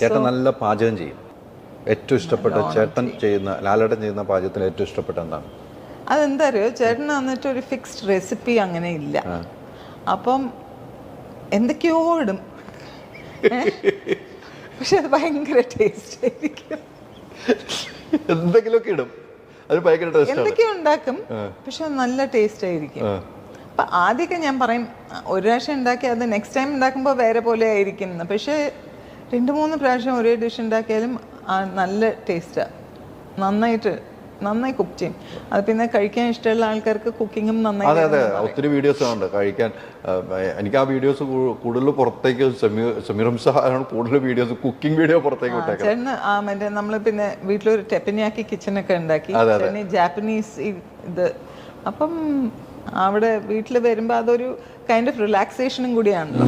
ചേട്ടൻ നല്ല പാചകം ചെയ്യും. ഏറ്റവും ഇഷ്ടപ്പെട്ട ചേട്ടൻ ചെയ്യുന്ന ലാലേട്ടൻ ചെയ്യുന്ന പാചകത്തിൽ ഏറ്റവും ഇഷ്ടപ്പെട്ട എന്താണ്? അതെന്താ അറിയോ ചേട്ടന് വന്നിട്ട് ഒരു ഫിക്സ്ഡ് റെസിപ്പി അങ്ങനെ ഇല്ല. അപ്പം എന്തൊക്കെയോ ഇടും? പക്ഷെ അത് ഭയങ്കര ടേസ്റ്റ് ആയിരിക്കും. എന്തെങ്കിലുമൊക്കെ ഇടും. അത് ഭയങ്കര ടേസ്റ്റാണ് എന്തൊക്കെയോ ഉണ്ടാക്കും. പക്ഷെ നല്ല ടേസ്റ്റ് ആയിരിക്കും. അപ്പൊ ആദ്യമൊക്കെ ഞാൻ പറയും ഒരു പ്രാവശ്യം ഉണ്ടാക്കി അത് നെക്സ്റ്റ് ടൈം ഉണ്ടാക്കുമ്പോൾ വേറെ പോലെ ആയിരിക്കും. പക്ഷേ രണ്ട് മൂന്ന് പ്രാവശ്യം ഒരേ ഡിഷ് ഉണ്ടാക്കിയാലും നല്ല ടേസ്റ്റാണ് നന്നായിട്ട് നന്നായി കുക്ക് ചെയ്യും. അത് പിന്നെ കഴിക്കാൻ ഇഷ്ടമുള്ള ആൾക്കാർക്ക് കുക്കിങ്ങും നന്നായി അതെ അതെ. ഒത്തിരി വീഡിയോസ് ഉണ്ട്. കഴിക്കാൻ എനിക്ക് ആ വീഡിയോസ് കൂടുതൽ പുറത്തേക്ക് ആണ് കൂടുതൽ വീഡിയോസ് കുക്കിംഗ് വീഡിയോ പുറത്തേക്ക് ചേട്ടന് ആ മറ്റേ നമ്മൾ പിന്നെ വീട്ടിലൊരു ടെപ്പനിയാക്കി കിച്ചണൊക്കെ ഉണ്ടാക്കി. പിന്നെ ജാപ്പനീസ് ഇത്. അപ്പം അവിടെ വീട്ടിൽ വരുമ്പോൾ അതൊരു കൈൻഡ് ഓഫ് റിലാക്സേഷനും കൂടിയാണല്ലോ.